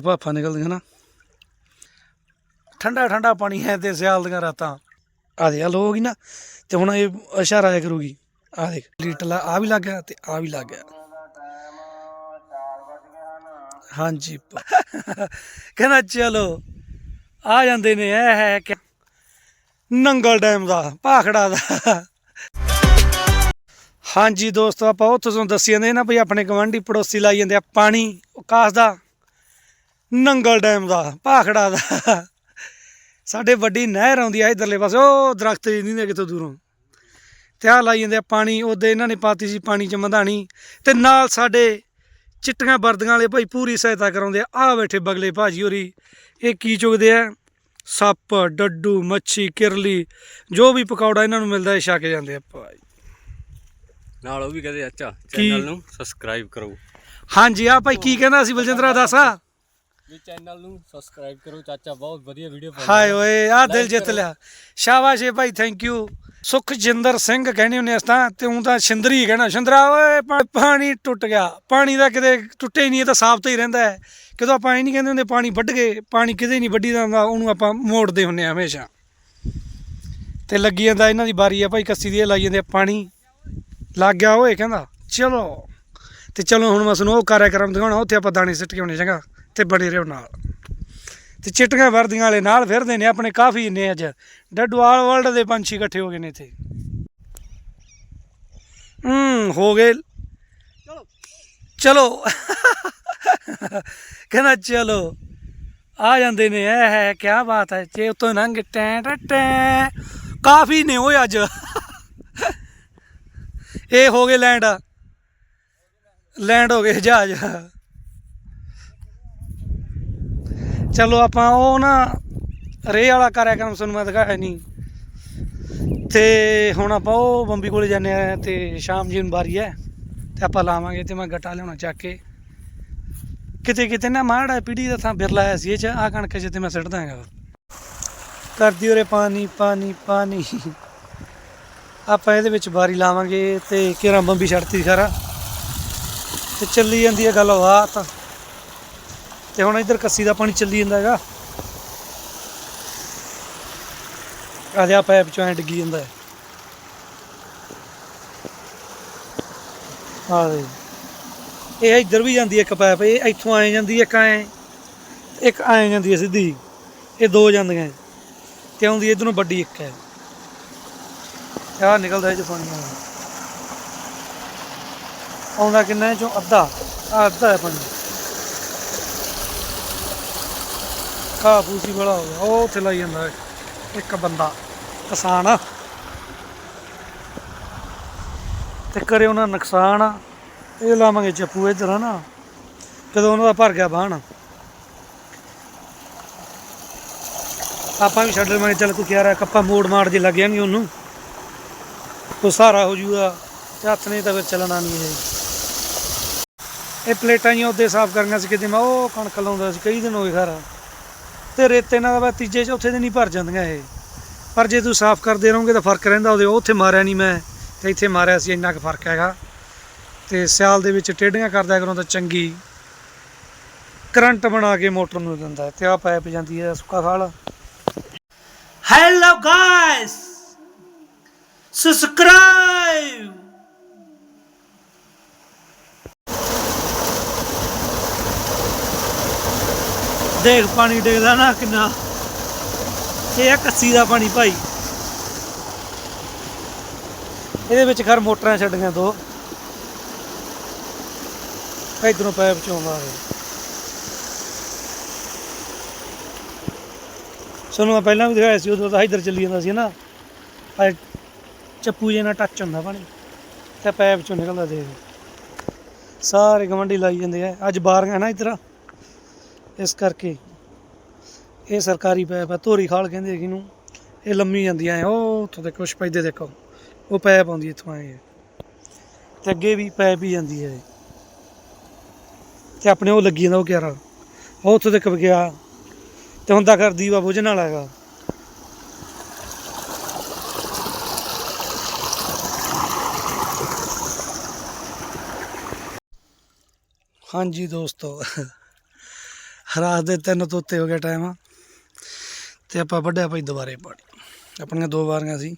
ਭਾਫਾਂ ਨਿਕਲਦੀਆਂ ਨਾ। ਠੰਡਾ ਠੰਡਾ ਪਾਣੀ ਹੈ ਤੇ ਸਿਆਲ ਦੀਆਂ ਰਾਤਾਂ। ਆ ਦੇ ਆ ਲੋ ਹੋ ਗਈ ਨਾ, ਤੇ ਹੁਣ ਇਹ ਇਸ਼ਾਰਾ ਜਿਹਾ ਕਰੂਗੀ। ਆ ਦੇਖ, ਲੀਟਰ ਆ ਵੀ ਲੱਗ ਗਿਆ ਤੇ ਆ ਵੀ ਲੱਗ ਗਿਆ। ਹਾਂਜੀ। ਕਹਿੰਦਾ, ਚਲੋ, ਆ ਜਾਂਦੇ ਨੇ ਇਹ ਹੈ ਕਿ ਨੰਗਲ ਡੈਮ ਦਾ, ਭਾਖੜਾ ਦਾ। ਹਾਂਜੀ ਦੋਸਤੋ, ਆਪਾਂ ਉੱਥੋਂ ਤੁਹਾਨੂੰ ਦੱਸੀ ਜਾਂਦੇ ਨਾ ਵੀ ਆਪਣੇ ਗਵਾਂਢੀ ਪੜੋਸੀ ਲਾਈ ਜਾਂਦੇ ਆ ਪਾਣੀ ਕਾਸ ਦਾ। ਨੰਗਲ ਡੈਮ ਦਾ ਭਾਖੜਾ ਦਾ। ਸਾਡੇ ਵੱਡੀ ਨਹਿਰ ਆਉਂਦੀ ਆ ਇਧਰਲੇ ਪਾਸੇ ਉਹ ਦਰਖਤ ਨਹੀਂ ਨੇ ਕਿਤੋਂ ਦੂਰੋਂ। ਤੇ ਆਹ ਲਾਈ ਜਾਂਦੇ ਆ ਪਾਣੀ ਉਹਦੇ ਇਹਨਾਂ ਨੇ ਪਾਤੀ ਸੀ ਪਾਣੀ ਚ ਮਧਾਣੀ। ਤੇ ਨਾਲ ਸਾਡੇ ਚਿੱਟੀਆਂ ਵਰਦੀਆਂ ਵਾਲੇ ਭਾਈ ਪੂਰੀ ਸਹਾਇਤਾ ਕਰਾਉਂਦੇ ਆ। ਆ ਬੈਠੇ ਬਗਲੇ ਭਾਜੀ ਹੋਰੀ ਇਹ ਕੀ ਚੁਗਦੇ ਆ? ਸੱਪ ਡੱਡੂ ਮੱਛੀ ਕਿਰਲੀ ਜੋ ਵੀ ਪਕੌੜਾ ਇਹਨਾਂ ਨੂੰ ਮਿਲਦਾ ਇਹ ਛਕ ਜਾਂਦੇ ਆ ਭਾਈ। ਨਾਲ ਉਹ ਵੀ ਕਹਦੇ ਅੱਛਾ ਕੀ? ਚੈਨਲ ਨੂੰ ਸਬਸਕ੍ਰਾਈਬ ਕਰੋ। ਹਾਂਜੀ ਆ ਭਾਈ ਕੀ ਕਹਿੰਦਾ ਸੀ ਬਲਜਿੰਦਰਾ ਦਾਸਾ। ਵੀ ਚੈਨਲ ਨੂੰ ਸਬਸਕ੍ਰਾਈਬ ਕਰੋ ਚਾਚਾ ਬਹੁਤ ਵਧੀਆ ਵੀਡੀਓ ਹਾਏ ਓਏ ਆ ਦਿਲ ਜਿੱਤ ਲਿਆ। ਸ਼ਾਬਾਸ਼ ਏ ਭਾਈ ਥੈਂਕ ਯੂ ਸੁਖਜਿੰਦਰ ਸਿੰਘ ਕਹਿੰਦੇ ਹੁੰਦੇ ਅਸ ਤਾਂ ਤੇ ਉਹ ਤਾਂ ਸ਼ਿੰਦਰੀ ਕਹਿਣਾ ਸ਼ਿੰਦਰਾ ਓਏ ਪਾ- ਪਾਣੀ ਟੁੱਟ ਗਿਆ। ਪਾਣੀ ਦਾ ਕਿਤੇ ਟੁੱਟੇ ਹੀ ਨਹੀਂ ਇਹ ਤਾਂ ਸਾਫ਼ ਤਾਂ ਹੀ ਰਹਿੰਦਾ ਹੈ। ਕਿਦੋਂ ਆਪਾਂ ਇਹ ਨਹੀਂ ਕਹਿੰਦੇ ਹੁੰਦੇ ਪਾਣੀ ਵੱਢ ਗਏ ਪਾਣੀ ਕਿਤੇ ਨਹੀਂ ਵੱਢੀ ਦਾ ਹੁੰਦਾ ਉਹਨੂੰ ਆਪਾਂ ਮੋੜਦੇ ਹੁੰਦੇ ਆ ਹਮੇਸ਼ਾ। ਤੇ ਲੱਗੀ ਜਾਂਦਾ ਇਹਨਾਂ ਦੀ ਬਾਰੀ ਆ ਭਾਈ ਕੱਸੀ ਦੀ ਇਹ ਲਾਈ ਜਾਂਦੇ ਆ ਪਾਣੀ। ਲੱਗ ਗਿਆ ਓਏ ਕਹਿੰਦਾ ਚਲੋ। ਤੇ ਚਲੋ ਹੁਣ ਮੈਂ ਤੁਹਾਨੂੰ ਉਹ ਕਾਰਿਆਕਰਮ ਦਿਖਾਉਣਾ ਉੱਥੇ ਆਪਾਂ ਦਾਣੇ ਸਿੱਟ ਕੇ ਆਉਣੇ ਚੰਗਾ। ਤੇ ਬਣੇ ਰਹੋ ਨਾਲ। ਤੇ ਚਿੱਟੀਆਂ ਵਰਦੀਆਂ ਵਾਲੇ ਨਾਲ ਫਿਰਦੇ ਨੇ ਆਪਣੇ ਕਾਫੀ ਨੇ ਅੱਜ। ਡੱਡਵਾਲ ਵਰਲਡ ਦੇ ਪੰਛੀ ਇਕੱਠੇ ਹੋ ਗਏ ਨੇ ਇੱਥੇ। ਹੂੰ ਹੋ ਗਏ। ਚਲੋ। ਕਹਿੰਦਾ ਚਲੋ। ਆ ਜਾਂਦੇ ਨੇ ਇਹ ਹੈ ਕੀ ਬਾਤ ਹੈ। ਜੇ ਉਤੋਂ ਲੰਘ ਟੈਂ ਟੈਂ। ਕਾਫੀ ਨੇ ਓਏ ਅੱਜ। ਇਹ ਹੋ ਗਏ ਲੈਂਡ। ਲੈਂਡ ਹੋ ਗਏ ਜਹਾਜ਼। ਚਲੋ ਆਪਾਂ ਉਹ ਨਾ ਰੇ ਵਾਲਾ ਕਾਰਿਆਕਰਮ ਤੁਹਾਨੂੰ ਮੈਂ ਦਿਖਾਇਆ ਨਹੀਂ ਤੇ ਹੁਣ ਆਪਾਂ ਉਹ ਬੰਬੀ ਕੋਲੇ ਜਾਂਦੇ ਆ ਤੇ ਸ਼ਾਮ ਜੀ ਨੂੰ ਬਾਰੀ ਹੈ। ਤੇ ਆਪਾਂ ਲਾਵਾਂਗੇ ਤੇ ਮੈਂ ਗੱਟਾ ਲਿਆਉਣਾ ਚੱਕ ਕੇ। ਕਿਤੇ ਕਿਤੇ ਨਾ ਮਾੜਾ ਪੀੜੀ ਦਾ ਥਾਂ ਬਿਰਲਾ ਆਇਆ ਸੀ ਇਹ ਚ ਆ ਕਣਕ ਚ ਤੇ ਮੈਂ ਸਿੱਟਦਾ ਹੈਗਾ ਕਰਦੀ ਉਰੇ ਪਾਣੀ ਪਾਣੀ ਪਾਣੀ। ਆਪਾਂ ਇਹਦੇ ਵਿੱਚ ਵਾਰੀ ਲਾਵਾਂਗੇ ਤੇ ਕਿਰਾਂ ਬੰਬੀ ਛੱਡਤੀ ਸਾਰਾ। ਤੇ ਚੱਲੀ ਜਾਂਦੀ ਹੈ ਗੱਲ ਬਾਤ ਤੇ ਹੁਣ ਇੱਧਰ ਕੱਸੀ ਦਾ ਪਾਣੀ ਚੱਲੀ ਜਾਂਦਾ ਹੈਗਾ। ਆ ਜਾ ਪੈਪ ਚੋਂ ਐ ਡਿੱਗੀ ਜਾਂਦਾ ਹੈ। ਆ ਦੇ ਇਹ ਇੱਧਰ ਵੀ ਜਾਂਦੀ ਇੱਕ ਪੈਪ ਇਹ ਇੱਥੋਂ ਆਏ ਜਾਂਦੀ ਇੱਕ ਐ ਇੱਕ ਐ ਜਾਂਦੀ ਹੈ ਸਿੱਧੀ। ਇਹ ਦੋ ਜਾਂਦੀਆਂ ਹੈ। ਤੇ ਆਉਂਦੀ ਇਧਰੋਂ ਵੱਡੀ ਇੱਕ ਹੈ। ਆ ਨਿਕਲਦਾ ਇਹ ਚ ਪਾਣੀ ਆਉਂਦਾ ਕਿੰਨਾ ਚੋਂ? ਅੱਧਾ। ਆਹ ਅੱਧਾ ਹੈ ਪਾਣੀ। ਘਾਹ ਫੂਸੀ ਬੜਾ ਹੋ ਗਿਆ। ਉਹ ਉੱਥੇ ਲਾਈ ਜਾਂਦਾ ਇੱਕ ਬੰਦਾ, ਕਿਸਾਨ। ਤੇ ਕਰੇ ਉਹਨਾਂ ਨੁਕਸਾਨ। ਇਹ ਲਾਵਾਂਗੇ ਚੱਪੂ ਇੱਧਰ, ਹਨਾ। ਜਦੋਂ ਉਹਨਾਂ ਦਾ ਭਰ ਗਿਆ ਬਾਣ ਆਪਾਂ ਵੀ ਛੱਡ ਲਵਾਂਗੇ, ਚੱਲ ਕੋਈ ਕਿਹਾ ਕੱਪਾ ਮੋੜ ਮਾੜ ਜੇ ਲੱਗ ਜਾਣਗੇ ਉਹਨੂੰ। ਕੋਈ ਸਹਾਰਾ ਹੋ ਜੂਗਾ, ਤੇ ਹੱਥ ਨਹੀਂ ਤਾਂ ਫਿਰ ਚੱਲਣਾ ਨਹੀਂ ਇਹ। ਇਹ ਪਲੇਟਾਂ ਹੀ ਉਹਦੇ ਸਾਫ਼ ਕਰਨੀਆਂ ਸੀ, ਕਿਤੇ ਮੈਂ ਉਹ ਕਣਕ ਲਾਉਂਦਾ ਸੀ, ਕਈ ਦਿਨ ਹੋ ਗਏ ਖਰਾ। ਤੇ ਰੇਤੇ ਨਾਲ ਬਸ ਤੀਜੇ ਚੌਥੇ ਦਿਨ ਹੀ ਭਰ ਜਾਂਦੀਆਂ ਇਹ। ਪਰ ਜੇ ਤੂੰ ਸਾਫ਼ ਕਰਦੇ ਰਹੋਗੇ ਤਾਂ ਫ਼ਰਕ ਰਹਿੰਦਾ ਉਹਦੇ, ਉੱਥੇ ਮਾਰਿਆ ਨਹੀਂ ਮੈਂ, ਤੇ ਇੱਥੇ ਮਾਰਿਆ ਸੀ, ਇੰਨਾ ਕੁ ਫ਼ਰਕ ਹੈਗਾ। ਤੇ ਸਿਆਲ ਦੇ ਵਿੱਚ ਟੇਢੀਆਂ ਕਰਦਾ ਕਰੋ ਤਾਂ ਚੰਗੀ। ਕਰੰਟ ਬਣਾ ਕੇ ਮੋਟਰ ਨੂੰ ਦਿੰਦਾ ਹੈ, ਤੇ ਆ ਪਾਇਪ ਜਾਂਦੀ ਹੈ ਸੁੱਕਾ ਖਾਲ। ਹੈਲੋ ਗਾਇਸ ਸਬਸਕ੍ਰਾਈਬ ਦੇਖ ਪਾਣੀ ਡਿੱਗਦਾ ਨਾ ਕਿੰਨਾ। ਇਹ ਆ ਕੱਸੀ ਦਾ ਪਾਣੀ ਭਾਈ। ਇਹਦੇ ਵਿੱਚ ਖਰ ਮੋਟਰਾਂ ਛੱਡੀਆਂ ਦੋ। ਇਧਰੋਂ ਪੈਪ ਚੋਂ ਆਉਂਦਾ ਹੈ ਸਾਨੂੰ ਮੈਂ ਪਹਿਲਾਂ ਵੀ ਦਿਖਾਇਆ ਸੀ, ਉਦੋਂ ਤਾਂ ਇੱਧਰ ਚੱਲੀ ਜਾਂਦਾ ਸੀ ਨਾ। ਆ ਚੱਪੂ ਜੇ ਨਾਲ ਟੱਚ ਹੁੰਦਾ ਪਾਣੀ। ਤੇ ਪੈਪ ਚੋਂ ਨਿਕਲਦਾ ਦੇਖ। ਸਾਰੇ ਗਵੰਡੀ ਲਾਈ ਜਾਂਦੇ ਆ। ਅੱਜ ਬਾਹਰ ਬਾਰੀਆਂ ਨਾ ਇੱਧਰ। ਇਸ ਕਰਕੇ ਇਹ ਸਰਕਾਰੀ ਪੈਪ ਹੈ ਧੋਰੀ ਖਾਲ ਕਹਿੰਦੇ ਹੈਗੇ ਨੂੰ ਇਹ ਲੰਮੀ ਜਾਂਦੀਆਂ ਐ, ਉਹ ਉੱਥੋਂ ਦੇ ਕੁਛ ਪੈਦੇ ਦੇਖੋ। ਉਹ ਪੈਪ ਆਉਂਦੀ ਇੱਥੋਂ ਆਏ ਤੇ ਅੱਗੇ ਵੀ ਪੈਪ ਹੀ ਜਾਂਦੀ ਹੈ ਤੇ ਆਪਣੇ ਉਹ ਲੱਗੀ ਜਾਂਦਾ ਉਹ ਕਿਆਰਾ। ਉਹ ਉੱਥੋਂ ਤੱਕ ਗਿਆ। ਤੇ ਹੁੰਦਾ ਤਾਂ ਕਰ ਦੀਵਾ ਬੁਝਣ ਵਾਲਾ ਹੈਗਾ। ਹਾਂਜੀ ਦੋਸਤੋ। ਰਾਤ ਦੇ ਤਿੰਨ ਤੋਂ ਉੱਤੇ ਹੋ ਗਿਆ ਟਾਈਮ ਤੇ ਆਪਾਂ ਵੱਢਿਆ ਭਾਈ ਦੁਬਾਰੇ ਪਾਣੀ। ਆਪਣੀਆਂ ਦੋ ਵਾਰੀਆਂ ਸੀ।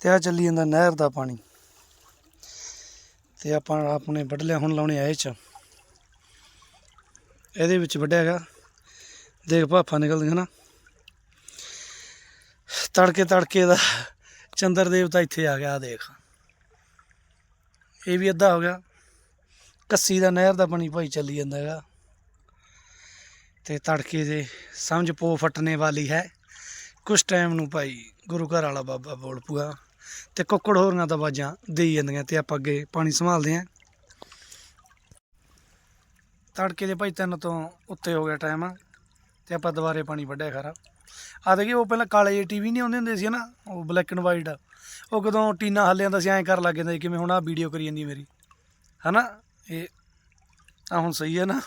ਤੇ ਆ ਚੱਲੀ ਜਾਂਦਾ ਨਹਿਰ ਦਾ ਪਾਣੀ। ਤੇ ਆਪਾਂ ਆਪਣੇ ਵੱਢ ਲਿਆ ਹੁਣ ਲਾਉਣੇ ਆ ਇਹ ਚ। ਇਹਦੇ ਵਿੱਚ ਵੱਢਿਆ ਹੈਗਾ। ਦੇਖ ਭਾਫਾ ਨਿਕਲਦੀਆਂ ਨਾ। ਤੜਕੇ ਤੜਕੇ ਦਾ ਚੰਦਰ ਦੇਵਤਾ ਇੱਥੇ ਆ ਗਿਆ, ਆਹ ਦੇਖ। ਇਹ ਵੀ ਅੱਧਾ ਹੋ ਗਿਆ। ਕੱਸੀ ਦਾ ਨਹਿਰ ਦਾ ਪਾਣੀ ਭਾਈ ਚੱਲੀ ਜਾਂਦਾ ਹੈਗਾ। ਤੇ ਤੜਕੇ ਦੇ ਸਮਝ ਪੋ ਫਟਣੇ ਵਾਲੀ ਹੈ। ਕੁਛ ਟਾਈਮ ਨੂੰ ਭਾਈ ਗੁਰੂ ਘਰ ਵਾਲਾ ਬਾਬਾ ਬੋਲ ਪੂਆ ਤੇ ਕੁੱਕੜ ਹੋਰੀਆਂ ਤਾਂ ਆਵਾਜ਼ਾਂ ਦੇਈ ਜਾਂਦੀਆਂ ਤੇ ਆਪਾਂ ਅੱਗੇ ਪਾਣੀ ਸੰਭਾਲਦੇ ਆਂ ਤੜਕੇ ਦੇ ਭਾਈ ਤਿੰਨ ਤੋਂ ਉੱਤੇ ਹੋ ਗਿਆ ਟਾਈਮ ਤੇ ਆਪਾਂ ਦੁਬਾਰੇ ਪਾਣੀ ਵੱਢਿਆ ਖਰਾ। ਆ ਦੇਖੀ ਉਹ ਪਹਿਲਾਂ ਕਾਲੇ ਜਿਹੇ ਟੀਵੀ ਨਹੀਂ ਆਉਂਦੇ ਹੁੰਦੇ ਸੀ ਨਾ, ਉਹ ਬਲੈਕ ਐਂਡ ਵਾਈਟ ਉਹ ਕਦੋਂ ਟੀਨਾ ਹੱਲਿਆਂ ਦਾ ਸੀ, ਐਂ ਕਰ ਲੱਗ ਜਾਂਦਾ ਸੀ ਕਿਵੇਂ ਹੁਣ ਆ ਵੀਡੀਓ ਕਰੀ ਜਾਂਦੀ ਮੇਰੀ। ਹਨਾ? ਇਹ ਆ ਹੁਣ ਸਹੀ ਹੈ ਨਾ?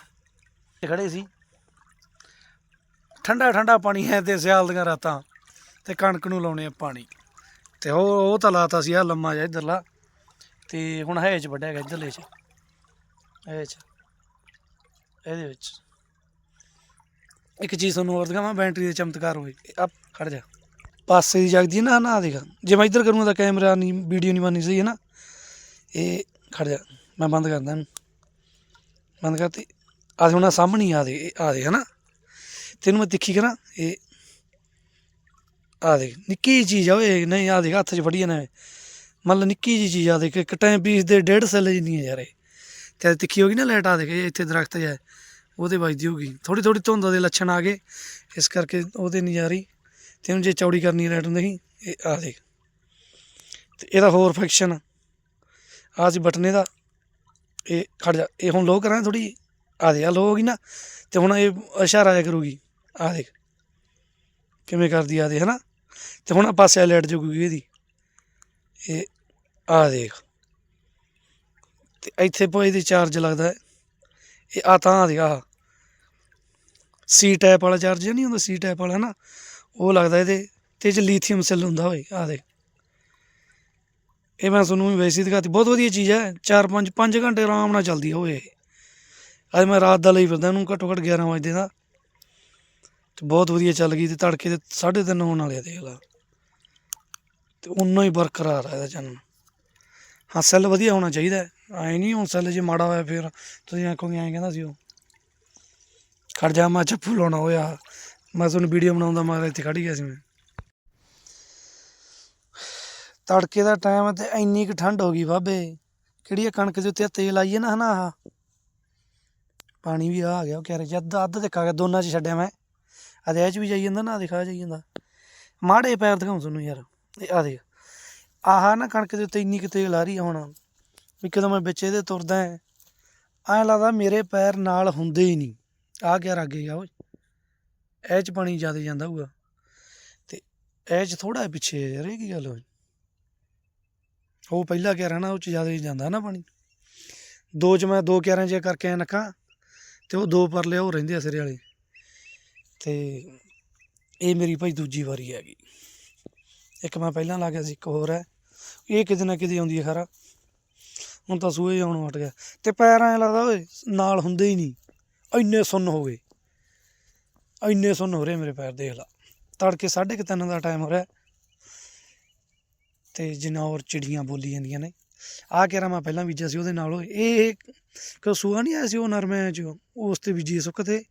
ਇਹ ਖੜੇ ਸੀ। ਠੰਡਾ ਠੰਡਾ ਪਾਣੀ ਹੈ ਤੇ ਸਿਆਲ ਦੀਆਂ ਰਾਤਾਂ ਤੇ ਕਣਕ ਨੂੰ ਲਾਉਣੇ ਆ ਪਾਣੀ। ਤੇ ਉਹ ਉਹ ਤਾਂ ਲਾਤਾ ਸੀ ਆ ਲੰਮਾ ਜਿਹਾ ਇੱਧਰਲਾ। ਤੇ ਹੁਣ ਹੈ ਚ ਵੱਡਿਆ ਗਿਆ ਇੱਧਰਲੇ ਚ। ਇਹ ਚ। ਇਹਦੇ ਵਿੱਚ। ਇੱਕ ਚੀਜ਼ ਤੁਹਾਨੂੰ ਹੋਰ ਦਿਖਾਵਾਂ ਬੈਟਰੀ ਦੇ ਚਮਤਕਾਰ ਹੋਏ। ਆ ਖੜ ਜਾ। ਪਾਸੇ ਦੀ ਜਗਦੀ ਨਾ ਨਾ ਦੇਖ। ਜੇ ਮੈਂ ਇੱਧਰ ਕਰੂੰਗਾ ਤਾਂ ਕੈਮਰਾ ਨਹੀਂ ਵੀਡੀਓ ਨਹੀਂ ਬਣਨੀ ਸਹੀ ਹੈ ਨਾ। ਇਹ ਖੜ ਜਾ। ਮੈਂ ਬੰਦ ਕਰਦਾ ਇਹਨੂੰ। ਬੰਦ ਕਰਤੀ। ਆ ਹੁਣ ਸਾਹਮਣੇ ਆ ਦੇ ਆ ਦੇ ਹਨਾ ਤੈਨੂੰ ਮੈਂ ਤਿੱਖੀ ਕਰਾਂ ਇਹ ਆ ਦੇਖ ਨਿੱਕੀ ਜਿਹੀ ਚੀਜ਼ ਆ ਓਏ ਨਹੀਂ ਆ ਦੇਖ ਹੱਥ 'ਚ ਫੜੀ ਜਾਣਾ ਮਤਲਬ ਨਿੱਕੀ ਜਿਹੀ ਚੀਜ਼ ਆ ਦੇਖ ਇੱਕ ਟਾਈਮ ਪੀਸ ਦੇ ਡੇਢ ਸੈੱਲ ਜਿੰਨੀ ਹੈ ਯਾਰ ਇਹ। ਤੇ ਤਿੱਖੀ ਹੋ ਗਈ ਨਾ ਲਾਈਟ ਆ ਦੇਖ ਇਹ ਇੱਥੇ ਦਰਖਤ ਜਿਹਾ ਹੈ, ਉਹਦੇ ਵੱਜਦੀ ਹੋਗੀ ਥੋੜੀ ਥੋੜੀ ਧੁੰਦ ਦੇ ਲੱਛਣ ਆ ਗਏ ਇਸ ਕਰਕੇ ਉਹਦੇ ਨਹੀਂ ਜਾ ਰਹੀ ਤੇ ਜੇ ਚੌੜੀ ਕਰਨੀ ਲਾਈਟ ਨਹੀਂ ਇਹ ਆ ਦੇਖ। ਤੇ ਇਹਦਾ ਹੋਰ ਫੰਕਸ਼ਨ ਆ। ਸੀ ਬਟਨੇ ਦਾ ਇਹ ਖੜ ਜਾ ਇਹ ਹੁਣ ਲੋ ਕਰਾਂ ਥੋੜੀ ਆ ਦੇ ਆ ਲੋ ਹੋ ਗਈ ਨਾ ਤੇ ਹੁਣ ਇਹ ਇਸ਼ਾਰਾ ਜਿਹਾ ਕਰੂਗੀ। ਆ ਦੇਖ, ਕਿਵੇਂ ਕਰਦੀ ਆ ਦੇ ਹਨਾ? ਤੇ ਹੁਣ ਆ ਪਾਸੇ ਲਾਈਟ ਜੁਗੂਗੀ ਇਹਦੀ। ਇਹ ਆ ਦੇਖ। ਤੇ ਇੱਥੇ ਪੋ ਇਹਦੀ ਚਾਰਜ ਲੱਗਦਾ ਇਹ ਆ ਤਾਂ ਆ ਦੇਖ ਆ ਸੀ ਟਾਈਪ ਵਾਲਾ ਚਾਰਜ ਨਹੀਂ ਹੁੰਦਾ ਸੀ ਟਾਈਪ ਵਾਲਾ ਨਾ ਉਹ ਲੱਗਦਾ ਇਹਦੇ, ਤੇ ਚ ਲੀਥੀਅਮ ਸੈੱਲ ਹੁੰਦਾ ਹੋਏ ਆ ਦੇਖ। ਇਹ ਮੈਂ ਤੁਹਾਨੂੰ ਵੀ ਵੈਸੇ ਦਿਖਾਤੀ, ਬਹੁਤ ਵਧੀਆ ਚੀਜ਼ ਹੈ। 4 5 5 ਘੰਟੇ ਆਰਾਮ ਨਾਲ ਚੱਲਦੀ ਹੋਏ ਅੱਜ ਮੈਂ ਰਾਤ ਦਾ ਲਈ ਫਿਰਦਾ, ਇਹਨੂੰ ਘੱਟੋ ਘੱਟ 11 ਵਜੇ ਦਾ। ਤੇ ਬਹੁਤ ਵਧੀਆ ਚੱਲ ਗਈ ਤੇ ਤੜਕੇ ਦੇ 3:30 ਹੋਣ ਵਾਲੇ ਆ, ਦੇਖ ਲਾ। ਤੇ ਉਨਾ ਹੀ ਬਰਕਰਾਰ ਹੈ ਇਹਦਾ ਚੰਨ ਹਾਂ, ਸੈੱਲ ਵਧੀਆ ਹੋਣਾ ਚਾਹੀਦਾ ਐ ਨਹੀਂ ਹੁਣ ਸੈੱਲ ਜੇ ਮਾੜਾ ਹੋਇਆ ਫਿਰ ਤੁਸੀਂ ਆਖੋਗੇ ਐਂ ਕਹਿੰਦਾ ਸੀ ਉਹ। ਖੜ ਜਾ, ਮੈਂ ਚੱਪੂ ਲਾਉਣਾ ਹੋਇਆ ਮੈਂ ਤੁਹਾਨੂੰ ਵੀਡੀਓ ਬਣਾਉਂਦਾ ਮੈਂ ਇੱਥੇ ਖੜ ਗਿਆ ਸੀ ਮੈਂ। ਤੜਕੇ ਦਾ ਟਾਈਮ ਤੇ ਇੰਨੀ ਕੁ ਠੰਡ ਹੋ ਗਈ ਬਾਬੇ। ਕਿਹੜੀ ਕਣਕ ਦੇ ਉੱਤੇ ਤੇਲ ਆਈਏ ਨਾ ਹਨਾ ਆਹ। ਪਾਣੀ ਵੀ ਆ ਗਿਆ, ਉਹ ਕਹਿ ਰਿਹਾ ਅੱਧ ਅੱਧ ਤੇ ਆ ਗਿਆ, ਦੋਨਾਂ 'ਚ ਛੱਡਿਆ ਮੈਂ। ਅਦੇ ਇਹ 'ਚ ਵੀ ਜਾਈ ਜਾਂਦਾ ਨਾ ਦਿਖਾ ਜਾਈ ਜਾਂਦਾ। ਮਾੜੇ ਪੈਰ ਦਿਖਾਉਂ ਤੁਹਾਨੂੰ ਯਾਰ, ਇਹ ਆ ਦੇਖ। ਆਹ ਨਾ ਕਣਕ ਦੇ ਉੱਤੇ ਇੰਨੀ ਕੁ ਤੇਲ ਆ ਰਹੀ ਆ ਹੁਣ, ਵੀ ਕਦੋਂ ਮੈਂ ਵਿੱਚ ਇਹਦੇ ਤੁਰਦਾ ਐ। ਐਂ ਲੱਗਦਾ ਮੇਰੇ ਪੈਰ ਨਾਲ ਹੁੰਦੇ ਹੀ ਨਹੀਂ। ਆ ਕਿਆ ਅੱਗੇ ਗਿਆ ਓਏ। ਇਹ 'ਚ ਪਾਣੀ ਜ਼ਿਆਦਾ ਜਾਂਦਾ ਹੋਊਗਾ। ਤੇ ਇਹ 'ਚ ਥੋੜਾ ਪਿੱਛੇ ਯਾਰ ਇਹ ਕੀ ਗੱਲ ਹੋਈ ਉਹ ਪਹਿਲਾ ਕਿਆਰਾ ਨਾ ਉਹ 'ਚ ਜ਼ਿਆਦਾ ਹੀ ਜਾਂਦਾ ਨਾ ਪਾਣੀ। ਦੋ 'ਚ ਮੈਂ ਦੋ ਕਿਆਰਿਆਂ 'ਚ ਕਰਕੇ ਐਂ ਨੱਕਾਂ ਤੇ ਉਹ ਦੋ ਪਰਲੇ ਉਹ ਰਹਿੰਦੇ ਆ ਸਿਰੇ ਵਾਲੇ। ਤੇ ਇਹ ਮੇਰੀ ਭਾਈ ਦੂਜੀ ਵਾਰੀ ਹੈਗੀ। ਇੱਕ ਮੈਂ ਪਹਿਲਾਂ ਲਾ ਗਿਆ ਸੀ, ਇੱਕ ਹੋਰ ਹੈ। ਇਹ ਕਿਤੇ ਨਾ ਕਿਤੇ ਆਉਂਦੀ ਹੈ ਖਰਾ। ਹੁਣ ਤਾਂ ਸੂਏ ਆਉਣ ਹਟ ਗਿਆ। ਤੇ ਪੈਰ ਐਂ ਲੱਗਦਾ ਓਏ, ਨਾਲ ਹੁੰਦੇ ਹੀ ਨਹੀਂ। ਇੰਨੇ ਸੁੰਨ ਹੋ ਗਏ। ਇੰਨੇ ਸੁੰਨ ਹੋ ਰਹੇ ਮੇਰੇ ਪੈਰ, ਦੇਖ ਲਾ। ਤੜਕੇ 3:30 ਦਾ ਟਾਈਮ ਹੋ ਰਿਹਾ। ਤੇ ਜਨੌਰ ਚਿੜੀਆਂ ਬੋਲੀ ਜਾਂਦੀਆਂ ਨੇ। ਆਹ ਕਿਹੜਾ ਮੈਂ ਪਹਿਲਾਂ ਬੀਜਿਆ ਸੀ ਉਹਦੇ ਨਾਲ। ਓਏ ਇਹ ਕਿ ਸੂਆ ਨਹੀਂ ਆਇਆ ਸੀ ਉਹ ਨਰਮੇ ਚ? ਉਸ ਤੇ ਬੀਜੀ ਸੁੱਕ ਤੇ।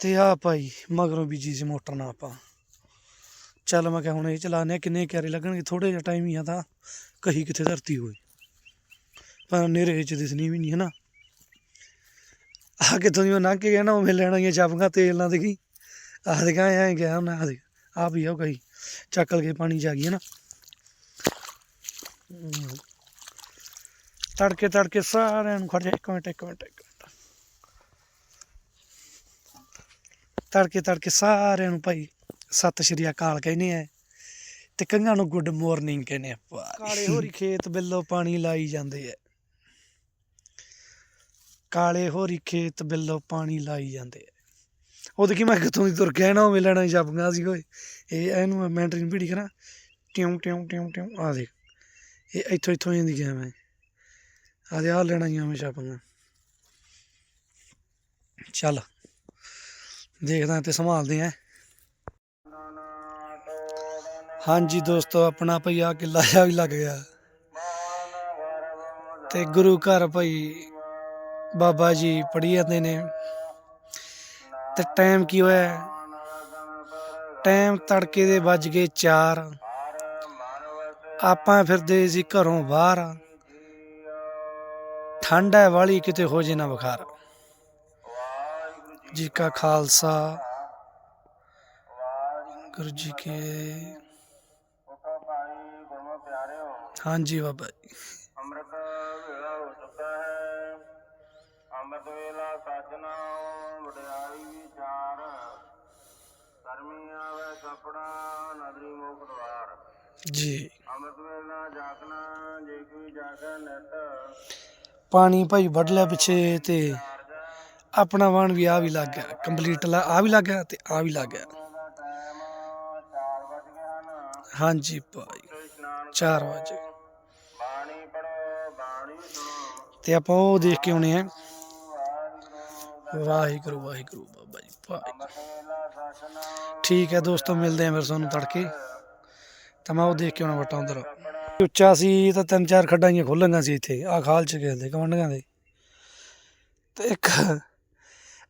ਤੇ ਆ ਭਾਈ, ਮਗਰੋਂ ਬੀਜੀ ਸੀ ਮੋਟਰ ਨਾ ਆਪਾਂ ਚੱਲ ਮੈਂ ਕਿਹਾ ਹੁਣ ਇਹ ਚਲਾਣੇ ਕਿੰਨੇ ਕਿਆਰੇ ਲੱਗਣਗੇ? ਥੋੜੇ ਜਿਹਾ ਟਾਈਮ ਹੀ ਆ ਤਾਂ ਕਹੀ ਕਿੱਥੇ ਧਰਤੀ ਹੋਈ ਪਰ ਨੇਰੇ ਚ ਦਿਸਣੀ ਵੀ ਨਹੀਂ ਹੈ ਨਾ ਆ ਕਿੱਥੋਂ ਦੀ ਮੈਂ ਲੰਘ ਕੇ ਗਿਆ ਨਾ ਉਹ ਲੈਣਾ ਹੀ ਚਾਪੀਆਂ ਤੇਲ ਨਾ ਦੇਖੀ। ਆਹ ਦੇਖਾਂ, ਐਂ ਗਿਆ, ਹੁਣ ਆ ਦੇਖ। ਆ ਵੀ ਆ ਉਹ ਕਹੀ ਚੱਕਲ ਕੇ ਪਾਣੀ ਚ ਆ ਗਈ ਹੈ ਨਾ ਤੜਕੇ ਤੜਕੇ ਸਾਰਿਆਂ ਨੂੰ ਖੜ ਜਾ, ਇੱਕ ਮਿੰਟ ਇੱਕ ਮਿੰਟ, ਇੱਕ ਤੜਕੇ ਤੜਕੇ ਸਾਰਿਆਂ ਨੂੰ ਭਾਈ ਸਤਿ ਸ਼੍ਰੀ ਅਕਾਲ ਕਹਿੰਦੇ ਆ। ਤੇ ਕੰਗਾਂ ਨੂੰ ਗੁੱਡ ਮਾਰਨਿੰਗ ਕਹਿੰਦੇ ਆਪਾਂ ਕਾਲੇ ਹੋਰੀ ਖੇਤ ਬਿੱਲੋ ਪਾਣੀ ਲਾਈ ਜਾਂਦੇ ਆ। ਕਾਲੇ ਹੋਰੀ ਖੇਤ ਬਿੱਲੋ ਪਾਣੀ ਲਾਈ ਜਾਂਦੇ ਆ। ਉਹ ਦੇਖੀ ਮੈਂ ਕਿਥੋਂ ਦੀ ਤੁਰ ਗਿਆ ਨਾ, ਉਹ ਮਿਲਣਾ ਛਾਪੀਆਂ ਸੀ ਓਏ। ਇਹ ਇਹਨੂੰ ਮੈਂ ਮੈਂਟਰੀ ਨੂੰ ਭੀੜੀ ਕਰਾਂ। ਟਿਉਂ ਟਿਉਂ ਟਿਉਂ ਟਿਉਂ ਆ ਦੇਖ। ਇਹ ਇੱਥੋਂ ਇੱਥੋਂ ਜਾਂਦੀ ਗਿਆ ਮੈਂ ਆ ਦੇ ਆ ਲੈਣਾ ਹੀ ਮੈਂ ਛਾਪੀਆਂ। ਚੱਲ। ਦੇਖਦਾ ਤੇ ਸੰਭਾਲਦੇ ਆ ਹਾਂਜੀ ਦੋਸਤੋ, ਆਪਣਾ ਭਈ ਆ ਕਿੱਲਾ ਜਿਹਾ ਵੀ ਲੱਗ ਗਿਆ। ਤੇ ਗੁਰੂ ਘਰ ਭਈ ਬਾਬਾ ਜੀ ਪੜ੍ਹੀ ਜਾਂਦੇ ਨੇ। ਤੇ ਟਾਈਮ ਕੀ ਹੋਇਆ? ਟਾਈਮ ਤੜਕੇ ਦੇ ਵੱਜ ਗਏ 4 ਆਪਾਂ ਫਿਰਦੇ ਸੀ ਘਰੋਂ ਬਾਹਰ। ਠੰਡ ਹੈ ਵਾਲੀ ਕਿਤੇ ਹੋ ਜੇ ਨਾ ਬੁਖਾਰ। ਜੀ ਕਾ ਖਾਲਸਾ ਗੁਰੂ ਜੀ ਕੇ ਹਾਂਜੀ ਬਾਬਾ ਜੀ। ਅੰਮ੍ਰਿਤ ਵੇਲਾ ਹੋ ਚੁੱਕਾ ਹੈ। ਅੰਮ੍ਰਿਤ ਵੇਲਾ ਸਾਜਣਾ ਵਡਿਆਈ ਵਿਚਾਰ। ਕਰਮੀ ਆਵੇ ਕਪੜਾ ਨਦਰੀ ਮੁਖ ਦਵਾਰ। ਜੀ। ਅੰਮ੍ਰਿਤ ਵੇਲਾ ਜਾਗਣਾ ਜੇ ਕੋਈ ਜਾਗੇ ਨਿਤ। ਪਾਣੀ ਭਾਈ ਵੱਢ ਲਿਆ ਪਿੱਛੇ ਤੇ। ਆਪਣਾ ਵਾਣ ਵੀ ਆ ਵੀ ਲੱਗ ਗਿਆ ਕੰਪਲੀਟ ਲਾ, ਆ ਵੀ ਲੱਗ ਗਿਆ ਤੇ ਆ ਵੀ ਲੱਗ ਗਿਆ। ਹਾਂਜੀ ਭਾਈ ਤੇ 4 ਵਜੇ ਤੇ ਆਪਾਂ ਉਹ ਦੇਖ ਕੇ ਆਉਣੇ ਆ। ਵਾਹਿਗੁਰੂ ਵਾਹਿਗੁਰੂ ਬਾਬਾ ਜੀ, ਭਾਈ। ਠੀਕ ਹੈ ਦੋਸਤੋ, ਮਿਲਦੇ ਆ ਫਿਰ ਤੁਹਾਨੂੰ ਤੜਕੇ। ਤਾਂ ਮੈਂ ਉਹ ਦੇਖ ਕੇ ਆਉਣਾ ਵਟਾ ਉਧਰ। ਉੱਚਾ ਸੀ ਤਾਂ ਤਿੰਨ ਚਾਰ ਖੱਡਾਂ ਹੀ ਖੋਲਣੀਆਂ ਸੀ ਇੱਥੇ। ਆ ਖਾਲ ਚ ਗਏ ਦੇ ਕਮੰਡੀਆਂ ਦੇ। ਤੇ ਇੱਕ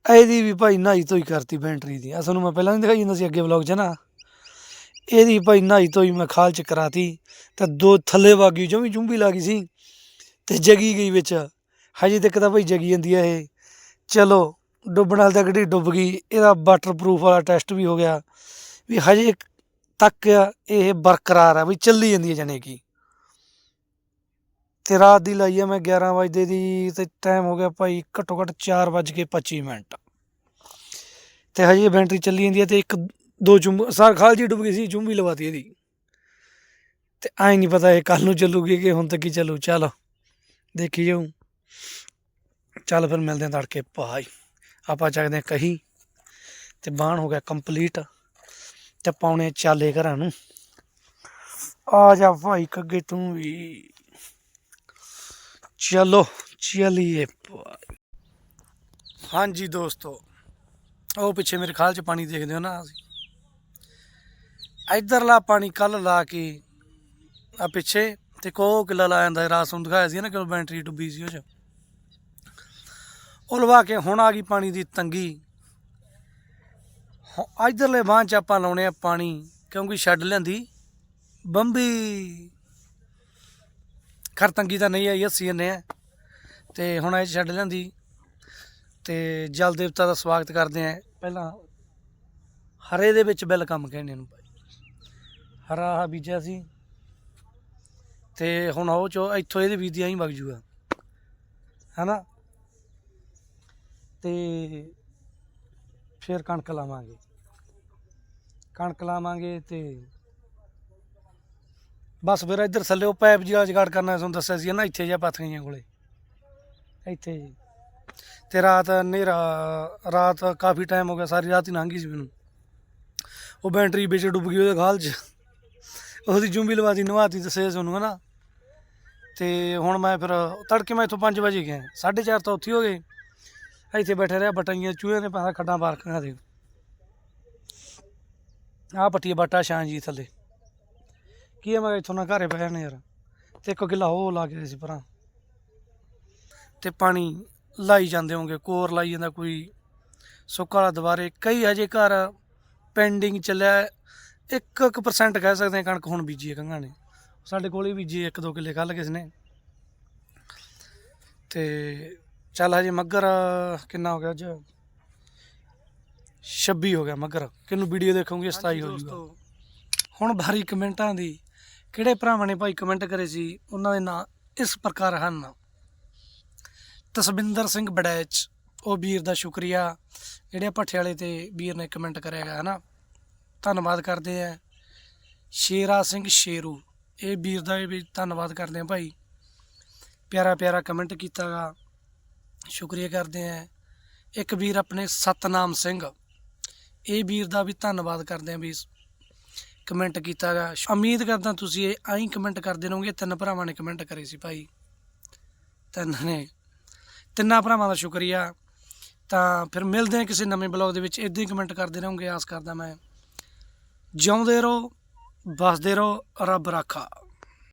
ਇਹਦੀ ਵੀ ਭਾਈ ਨਹਾਈ ਧੋਈ ਕਰਤੀ ਬੈਂਟਰੀ ਦੀ। ਆ ਤੁਹਾਨੂੰ ਮੈਂ ਪਹਿਲਾਂ ਨਹੀਂ ਦਿਖਾਈ ਜਾਂਦਾ ਸੀ ਅੱਗੇ ਵਲੌਗ 'ਚ ਨਾ। ਇਹਦੀ ਭਾਈ ਨਹਾਈ ਧੋਈ ਮੈਂ ਖਾਲ ਚ ਕਰਾਤੀ ਤੇ ਦੋ ਥੱਲੇ ਵਾਗੀ ਜਮੀ ਚੁੰਬੀ ਗਈ ਸੀ ਤੇ ਜਗੀ ਗਈ ਵਿੱਚ। ਹਜੇ ਤੱਕ ਤਾਂ ਭਾਈ ਜਗੀ ਜਾਂਦੀ ਹੈ ਇਹ। ਚਲੋ, ਡੁੱਬਣ ਵਾਲੀ ਤਾਂ ਗੱਡੀ ਡੁੱਬ ਗਈ। ਇਹਦਾ ਵਾਟਰਪ੍ਰੂਫ ਵਾਲਾ ਟੈਸਟ ਵੀ ਹੋ ਗਿਆ। ਵੀ ਹਜੇ ਤੱਕ ਇਹ ਬਰਕਰਾਰ ਆ, ਵੀ ਚੱਲੀ ਜਾਂਦੀ ਹੈ ਜਾਨੇ ਕਿ। ਤੇ ਰਾਤ ਦੀ ਲਾਈ ਆ ਮੈਂ 11 ਵਜੇ ਦੀ ਤੇ ਟਾਈਮ ਹੋ ਗਿਆ ਭਾਈ ਘੱਟੋ ਘੱਟ 4:25 ਮਿੰਟ। ਤੇ ਹਜੇ ਬੈਟਰੀ ਚੱਲੀ ਜਾਂਦੀ ਹੈ ਤੇ ਇੱਕ ਦੋ ਚੁੰਬ ਸਾਰ ਖਾਲ ਜੀ ਡੁੱਬ ਗਈ ਸੀ ਚੁੰਬੀ ਲਵਾਤੀ ਇਹਦੀ। ਤੇ ਐ ਨਹੀਂ ਪਤਾ ਇਹ ਕੱਲ ਨੂੰ ਚੱਲੂਗੀ ਕਿ ਹੁਣ ਤੱਕ ਹੀ ਚੱਲੂ। ਚੱਲ, ਦੇਖੀ ਜਾਊ। ਚੱਲ ਫਿਰ ਮਿਲਦੇ ਹਾਂ ਤੜਕੇ ਭਾਈ ਆਪਾਂ ਚੱਕਦੇ ਹਾਂ ਕਹੀ। ਤੇ ਬਾਣ ਹੋ ਗਿਆ ਕੰਪਲੀਟ ਤੇ ਪਾਉਣੇ ਚਾਲੇ ਘਰਾਂ ਨੂੰ। ਆ ਜਾ ਭਾਈ, ਕੱਗੇ ਤੂੰ ਵੀ। ਚਲੋ, ਚਲੀਏ ਭਾਈ। ਹਾਂਜੀ ਦੋਸਤੋ ਉਹ ਪਿੱਛੇ ਮੇਰੇ ਖਾਲ ਚ ਪਾਣੀ ਦੇਖਦੇ ਹੋ ਨਾ ਅਸੀਂ। ਇਧਰਲਾ ਪਾਣੀ ਕੱਲ ਲਾ ਕੇ ਆ ਪਿੱਛੇ ਤੇ ਕੋ ਕਿੱਲਾ ਲਾ ਜਾਂਦਾ ਰਾਸ ਨੂੰ ਦਿਖਾਇਆ ਸੀ ਨਾ ਕਿ ਬੈਂਟਰੀ ਡੁੱਬੀ ਸੀ ਉਹ ਚ। ਉਹ ਲਵਾ ਕੇ ਹੁਣ ਆ ਗਈ ਪਾਣੀ ਦੀ ਤੰਗੀ। ਹੁ- ਇੱਧਰਲੇ ਬਾਂਹ ਚ ਆਪਾਂ ਲਾਉਣੇ ਆ ਪਾਣੀ, ਕਿਉਂਕਿ ਛੱਡ ਲੈਂਦੀ ਬੰਬੀ। ਖਰ ਤੰਗੀ ਤਾਂ ਨਹੀਂ ਆਈ, ਅਸੀਂ ਨੇ ਤੇ ਹੁਣ ਇਹ 'ਚ ਛੱਡ ਲੈਂਦੀ। ਤੇ ਜਲ ਦੇਵਤਾ ਦਾ ਸਵਾਗਤ ਕਰਦੇ ਆ। ਪਹਿਲਾਂ ਹਰੇ ਦੇ ਵਿੱਚ ਵੈਲਕਮ ਕਹਿੰਦੇ ਨੂੰ ਹਰਾ ਆਹ ਬੀਜਿਆ ਸੀ। ਤੇ ਹੁਣ ਉਹ ਚੋ ਇੱਥੋਂ ਇਹਦੇ ਬੀਜਿਆ ਹੀ ਵਗ ਜੂਗਾ। ਹੈਨਾ? ਤੇ ਫਿਰ ਕਣਕ ਲਾਵਾਂਗੇ। ਕਣਕ ਲਾਵਾਂਗੇ ਤੇ ਬਸ ਫਿਰ ਇੱਧਰ ਥੱਲੇ ਉਹ ਪਾਈਪ ਜਿਹਾ ਜਗਾੜ ਕਰਨਾ ਤੁਹਾਨੂੰ ਦੱਸਿਆ ਸੀ ਨਾ ਇੱਥੇ ਜਾਂ ਪਾਥੀਆਂ ਕੋਲੇ। ਇੱਥੇ ਜੀ। ਤੇ ਰਾਤ ਹਨੇਰਾ, ਰਾਤ ਕਾਫੀ ਟਾਈਮ ਹੋ ਗਿਆ, ਸਾਰੀ ਰਾਤ ਹੀ ਲੰਘ ਗਈ ਸੀ ਮੈਨੂੰ। ਉਹ ਬੈਟਰੀ ਵਿੱਚ ਡੁੱਬ ਗਈ ਉਹਦੇ ਗਾਲ 'ਚ। ਉਹਦੀ ਜੁੰਬੀ ਲਵਾਤੀ ਨਵਾਤੀ ਦੱਸਿਆ ਤੁਹਾਨੂੰ ਹਨਾ। ਤੇ ਹੁਣ ਮੈਂ ਫਿਰ ਤੜਕੇ ਮੈਂ ਇੱਥੋਂ 5 ਵਜੇ ਗਿਆ। 4:30 ਤਾਂ ਉੱਥੇ ਹੋ ਗਏ। ਇੱਥੇ ਬੈਠੇ ਰਿਹਾ, ਬਟਾਈਆਂ ਚੂਹੇ ਨੇ ਪਾਸਾ, ਖੱਡਾਂ ਬਾਰਕਾਂ ਦੇ ਆਹ ਪੱਟੀ ਬਾਟਾ ਸ਼ਾਂ ਜੀ ਥੱਲੇ। ਕੀ ਹੈ ਮੈਂ ਇੱਥੋਂ ਨਾ ਘਰੇ ਪਏ ਨੇ ਯਾਰ। ਤੇ ਇੱਕ ਕਿੱਲਾ ਉਹ ਲਾ ਕੇ ਸੀ ਪਰਾਂ ਤੇ ਪਾਣੀ ਲਾਈ ਜਾਂਦੇ ਹੋਗੇ ਕੋਰ ਲਾਈ ਜਾਂਦਾ ਕੋਈ। ਸੁੱਕਾ ਵਾਲਾ ਦੁਬਾਰੇ। ਕਈ ਹਜੇ ਘਰ ਪੈਂਡਿੰਗ ਚੱਲਿਆ। 1% ਕਹਿ ਸਕਦੇ ਹਾਂ ਕਣਕ ਹੁਣ ਬੀਜੀ ਹੈ ਕੰਗਾਂ ਨੇ। ਸਾਡੇ ਕੋਲ ਹੀ ਬੀਜੀ ਇੱਕ ਦੋ ਕਿੱਲੇ ਕੱਲ ਕਿਸ ਨੇ। ਤੇ ਚੱਲ ਹਜੇ ਮੱਗਰ ਕਿੰਨਾ ਹੋ ਗਿਆ ਅੱਜ? 26 ਹੋ ਗਿਆ ਮੱਗਰ। ਕਿਨੂੰ ਵੀਡੀਓ ਦੇਖੋਗੇ 27 ਹੋ ਜਾਊਗਾ ਹੁਣ ਭਾਰੀ ਕਮੈਂਟਾਂ ਦੀ ਕਿਹੜੇ ਭਰਾਵਾਂ ਨੇ ਭਾਈ ਕਮੈਂਟ ਕਰੇ ਸੀ? ਉਹਨਾਂ ਦੇ ਨਾਂ ਇਸ ਪ੍ਰਕਾਰ ਹਨ। ਤਸਵਿੰਦਰ ਸਿੰਘ ਬੜੈਚ, ਉਹ ਵੀਰ ਦਾ ਸ਼ੁਕਰੀਆ। ਜਿਹੜੇ ਭੱਠੇ ਤੇ ਵੀਰ ਨੇ ਕਮੈਂਟ ਕਰਿਆ ਹੈ ਨਾ ਧੰਨਵਾਦ ਕਰਦੇ ਆ। ਸ਼ੇਰਾ ਸਿੰਘ ਸ਼ੇਰੂ, ਇਹ ਵੀਰ ਦਾ ਵੀ ਧੰਨਵਾਦ ਕਰਦੇ ਆ ਭਾਈ। ਪਿਆਰਾ ਪਿਆਰਾ ਕਮੈਂਟ ਕੀਤਾਗਾ ਸ਼ੁਕਰੀਆ ਕਰਦੇ ਆ। ਇੱਕ ਵੀਰ ਆਪਣੇ ਸਤਨਾਮ ਸਿੰਘ, ਇਹ ਵੀਰ ਦਾ ਵੀ ਧੰਨਵਾਦ ਕਰਦੇ ਆ ਵੀ ਕਮੈਂਟ ਕੀਤਾਗਾ। ਉਮੀਦ ਕਰਦਾ ਤੁਸੀਂ ਇਹ ਆਈ ਕਮੈਂਟ ਕਰਦੇ ਰਹੋਗੇ। ਤਿੰਨ ਭਰਾਵਾਂ ਨੇ ਕਮੈਂਟ ਕਰੇ ਸੀ ਭਾਈ। ਤਿੰਨ ਨੇ। ਤਿੰਨਾਂ ਭਰਾਵਾਂ ਦਾ ਸ਼ੁਕਰੀਆ। ਤਾਂ ਫਿਰ ਮਿਲਦੇ ਹਾਂ ਕਿਸੇ ਨਵੇਂ ਬਲੌਗ ਦੇ ਵਿੱਚ। ਇਦਾਂ ਹੀ ਕਮੈਂਟ ਕਰਦੇ ਰਹੋਗੇ। ਆਸ ਕਰਦਾ ਮੈਂ। ਜਿਉਂਦੇ ਰਹੋ ਬਸਦੇ ਰਹੋ, ਰੱਬ ਰਾਖਾ।